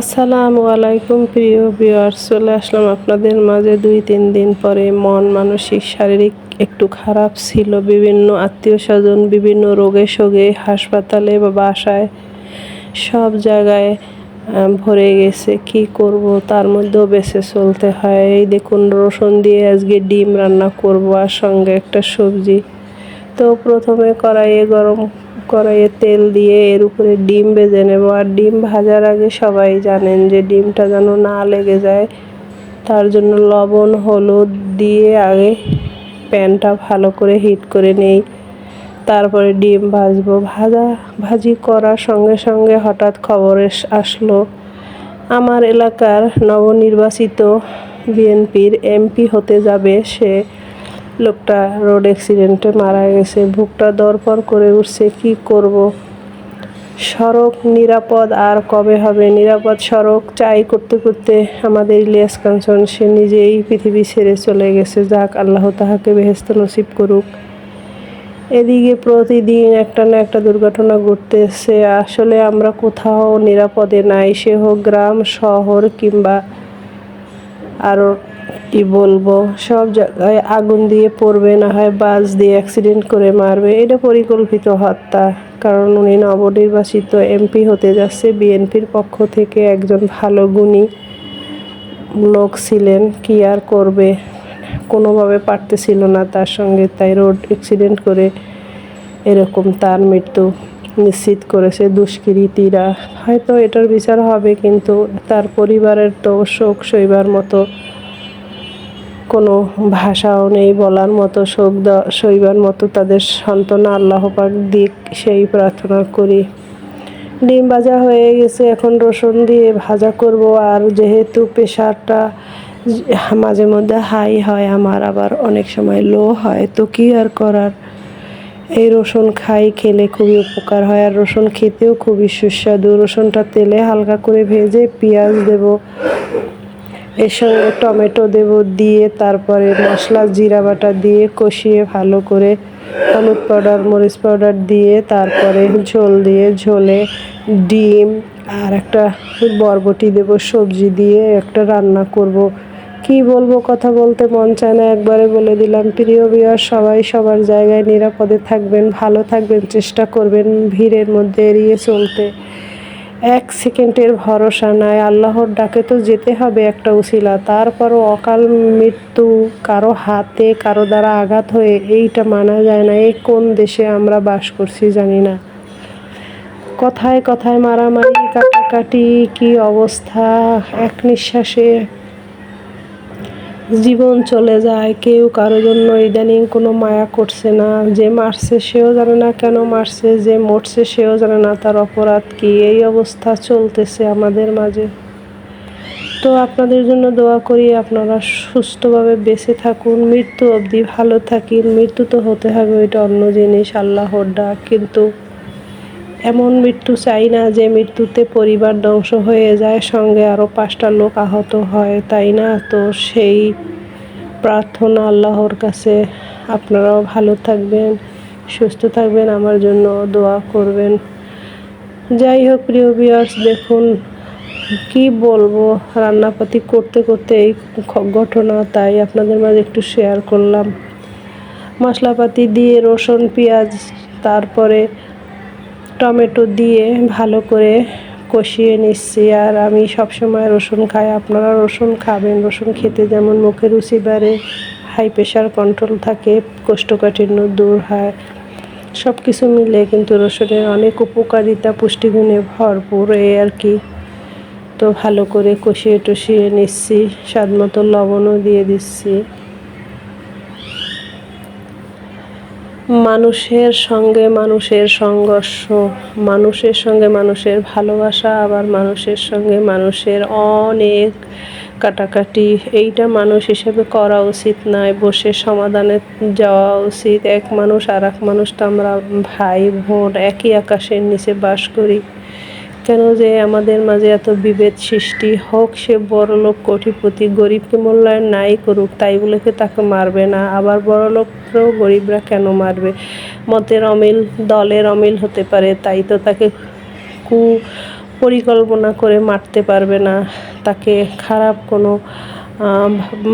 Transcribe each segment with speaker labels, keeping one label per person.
Speaker 1: আসসালামু আলাইকুম, প্রিয় ভিউয়ার্স চলে আসলাম আপনাদের মাঝে। দুই তিন দিন পরে মন, মানসিক, শারীরিক একটু খারাপ ছিল। বিভিন্ন আত্মীয় স্বজন বিভিন্ন রোগে শোগে হাসপাতালে বা বাসায় সব জায়গায় ভরে গেছে। কি করব? তার মধ্যেও বেঁচে চলতে হয়। এই দেখুন, রসুন দিয়ে আজকে ডিম রান্না করব। আর সঙ্গে একটা সবজি তো প্রথমে কড়াইয়ে গরম কড়াইয়ে তেল দিয়ে এর উপরে ডিম ভেজে নেব। আর ডিম ভাজার আগে সবাই জানেন যে ডিমটা যেন না লেগে যায়, তার জন্য লবণ, হলুদ দিয়ে আগে প্যানটা ভালো করে হিট করে নেই। তারপরে ডিম ভাজবো। ভাজা, ভাজি করার সঙ্গে সঙ্গে হঠাৎ খবর আসলো। আমার এলাকার নবনির্বাচিত বিএনপির এমপি হতে যাবে সে। লোকটা রোড অ্যাক্সিডেন্টে মারা গেছে। বুকটা দরপর করে উঠছে, কি করব? সড়ক নিরাপদ আর কবে হবে? নিরাপদ সড়ক চাই করতে করতে আমাদের ইলিয়াস কাঞ্চন, সে নিজেই পৃথিবী ছেড়ে চলে গেছে। যাক, আল্লাহ তাহাকে বেহেস্ত নসিব করুক। এদিকে প্রতিদিন একটা না একটা দুর্ঘটনা ঘটতেছে। আসলে আমরা কোথাও নিরাপদে নাই, সে হোক গ্রাম, শহর কিংবা আরও কি বলব? সব জায়গায় আগুন দিয়ে পড়বে, না হয় বাস দিয়ে অ্যাক্সিডেন্ট করে মারবে। এটা পরিকল্পিত হত্যা। কারণ উনি নবনির্বাচিত এমপি হতে যাচ্ছে। বিএনপির পক্ষ থেকে একজন ভালো গুণী লোক ছিলেন। কি আর করবে? কোনোভাবে পারতেছিল না তার সঙ্গে। তাই রোড অ্যাক্সিডেন্ট করে এরকম তার মৃত্যু নিশ্চিত করেছে দুষ্কৃতীরা। হয়তো এটার বিচার হবে, কিন্তু তার পরিবারের তো শোক সইবার মতো কোনো ভাষাও নেই, বলার মতো, শোক সইবার মতো তাদের সান্ত্বনা আল্লাহ পাক দিক, সেই প্রার্থনা করি। ডিম ভাজা হয়ে গেছে, এখন রসুন দিয়ে ভাজা করব, আর যেহেতু প্রেশারটা মাঝে মধ্যে হাই হয়, আমার আবার অনেক সময় লো হয়, তো কি আর করার? এই রসুন খাই, খেলে খুবই উপকার হয়, আর রসুন খেতেও খুবই সুস্বাদু। রসুনটা তেলে হালকা করে ভেজে পেঁয়াজ দেব এর সঙ্গে টমেটো দেব দিয়ে, তারপরে মশলা, জিরা বাটা দিয়ে কষিয়ে ভালো করে হলুদ পাউডার, মরিচ পাউডার দিয়ে, তারপরে ঝোল দিয়ে, ঝোলে ডিম আর একটা বরবটি দেব, সবজি দিয়ে একটা রান্না করব। কি বলব কথা বলতে মন চায় না, একবারে বলে দিলাম। প্রিয় বিয়ার সবাই সবার জায়গায় নিরাপদে থাকবেন, ভালো থাকবেন, চেষ্টা করবেন ভিড়ের মধ্যে এড়িয়ে চলতে। এক সেকেন্ডের ভরসা নাই। আল্লাহর ডাকে তো যেতে হবে একটা উশিলা তারপরও অকাল মৃত্যু কারও হাতে, কারও দ্বারা আঘাত হয়ে এইটা মানা যায় না। এই কোন দেশে আমরা বাস করছি জানি না। কথায় কথায় মারামারি, কাটাকাটি, কি অবস্থা? এক নিঃশ্বাসে জীবন চলে যায়, কেউ কারও জন্য ইদানিং কোনো মায়া করছে না। যে মারছে সেও জানে না কেন মারছে, যে মরছে সেও জানে না তার অপরাধ কি। এই অবস্থা চলতেছে আমাদের মাঝে। তো আপনাদের জন্য দোয়া করি আপনারা সুস্থভাবে বেঁচে থাকুন, মৃত্যু অবধি ভালো থাকি মৃত্যু তো হতে হবে, ওইটা অন্য জিনিস, আল্লাহর ডাক। কিন্তু এমন মৃত্যু চাই না যে মৃত্যুতে পরিবার ধ্বংস হয়ে যায়, সঙ্গে আরও পাঁচটা লোক আহত হয়, তাই না? তো সেই প্রার্থনা আল্লাহর কাছে। আপনারাও ভালো থাকবেন, সুস্থ থাকবেন, আমার জন্য দোয়া করবেন। যাই হোক, প্রিয় বিয়ার্স দেখুন কি বলব, রান্নাপাতি করতে করতে এই ঘটনা, তাই আপনাদের মাঝে একটু শেয়ার করলাম। মশলাপাতি দিয়ে রসুন, পেঁয়াজ, তারপরে টমেটো দিয়ে ভালো করে কষিয়ে নিচ্ছি আর আমি সবসময় রসুন খাই। আপনারা রসুন খাবেন, রসুন খেতে যেমন মুখে রুচি বাড়ে হাই প্রেশার কন্ট্রোল থাকে, কোষ্ঠকাঠিন্য দূর হয়। সব কিছু মিলে কিন্তু রসুনের অনেক উপকারিতা, পুষ্টিগুণে ভরপুর এই আর কি। তো ভালো করে কষিয়ে টষিয়ে নিচ্ছি স্বাদ মতো লবণও দিয়ে দিচ্ছি। মানুষের সঙ্গে মানুষের সংঘর্ষ, মানুষের সঙ্গে মানুষের ভালোবাসা, আবার মানুষের সঙ্গে মানুষের অনেক কাটাকাটি। এইটা মানুষ হিসেবে করা উচিত নয়, বসে সমাধানে যাওয়া উচিত। এক মানুষ আর এক মানুষ তো আমরা ভাই, বোন, একই আকাশের নিচে বাস করি। কেন যে আমাদের মাঝে এত বিভেদ সৃষ্টি হোক, সে বড় লোক কোটিপতি গরিবকে মূল্যায়ন নাই করুক, তাই বলে কি তাকে মারবে না? আবার বড় লোকরাও গরিবরা কেন মারবে? মতের অমিল, দলের অমিল হতে পারে, তাই তো তাকে কু পরিকল্পনা করে মারতে পারবে না। তাকে খারাপ কোনো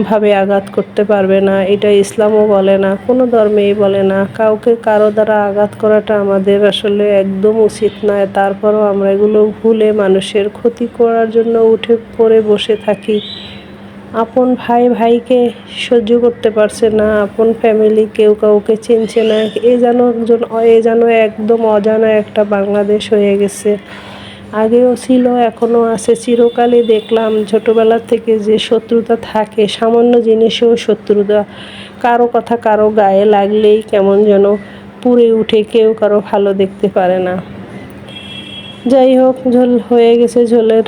Speaker 1: ভাবে আঘাত করতে পারবে না, এটা ইসলামও বলে না, কোনো ধর্মেই বলে না। কাউকে কারও দ্বারা আঘাত করাটা আমাদের আসলে একদম উচিত নয়। তারপরও আমরা এগুলো ভুলে মানুষের ক্ষতি করার জন্য উঠে পড়ে বসে থাকি। আপন ভাই ভাইকে সহ্য করতে পারছে না, আপন ফ্যামিলি কেউ কাউকে চিনছে না। এ যেন একজন, এ যেন একদম অজানা একটা বাংলাদেশ হয়ে গেছে। আগেও ছিল এখনও আছে। চিরকালই দেখলাম ছোটোবেলা থেকে যে শত্রুতা থাকে, সামান্য জিনিসেও শত্রুতা। কারও কথা কারও গায়ে লাগলেই কেমন যেন পুড়ে উঠে কেউ কারও ভালো দেখতে পারে না। যাই হোক, ঝোল হয়ে গেছে, ঝোলের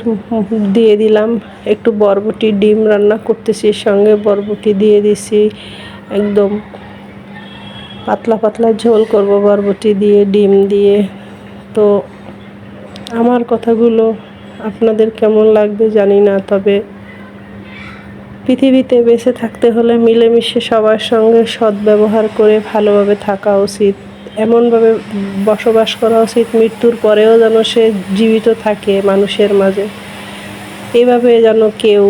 Speaker 1: দিয়ে দিলাম। একটু বরবটি ডিম রান্না করতেছি, সঙ্গে বরবটি দিয়ে দিছি। একদম পাতলা পাতলা ঝোল করব বরবটি দিয়ে, ডিম দিয়ে। তো আমার কথাগুলো আপনাদের কেমন লাগবে জানি না, তবে পৃথিবীতে বেঁচে থাকতে হলে মিলেমিশে সবার সঙ্গে সদ্ব্যবহার করে ভালোভাবে থাকা উচিত, এমনভাবে বসবাস করা উচিত, মৃত্যুর পরেও যেন সে জীবিত থাকে মানুষের মাঝে। এভাবে যেন কেউ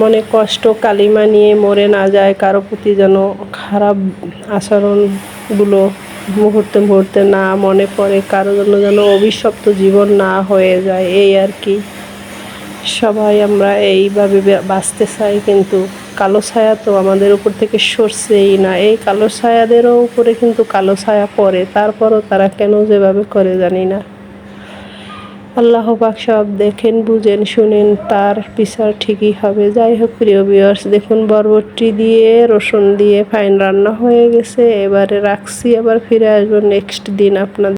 Speaker 1: মনে কষ্ট, কালিমা নিয়ে মরে না যায়, কারও প্রতি যেন খারাপ আচরণগুলো মুহূর্তে মুহূর্তে না মনে পড়ে, কারও জন্য যেন অভিশপ্ত জীবন না হয়ে যায়, এই আর কি। সবাই আমরা এইভাবে বাঁচতে চাই, কিন্তু কালো ছায়া তো আমাদের উপর থেকে সরছেই না। এই কালো ছায়াদেরও উপরে কিন্তু কালো ছায়া পড়ে, তারপরও তারা কেন যেভাবে করে জানি না। আল্লাহ পাক সব দেখেন, বুঝেন, শুনেন, তার পিসার ঠিকই হবে। যাই হোক, প্রিয় ভিউয়ার্স দেখুন, বরবটি দিয়ে, রসুন দিয়ে ফাইন রান্না হয়ে গেছে। এবারে রাখছি, আবার ফিরে আসব নেক্সট দিন আপনাদের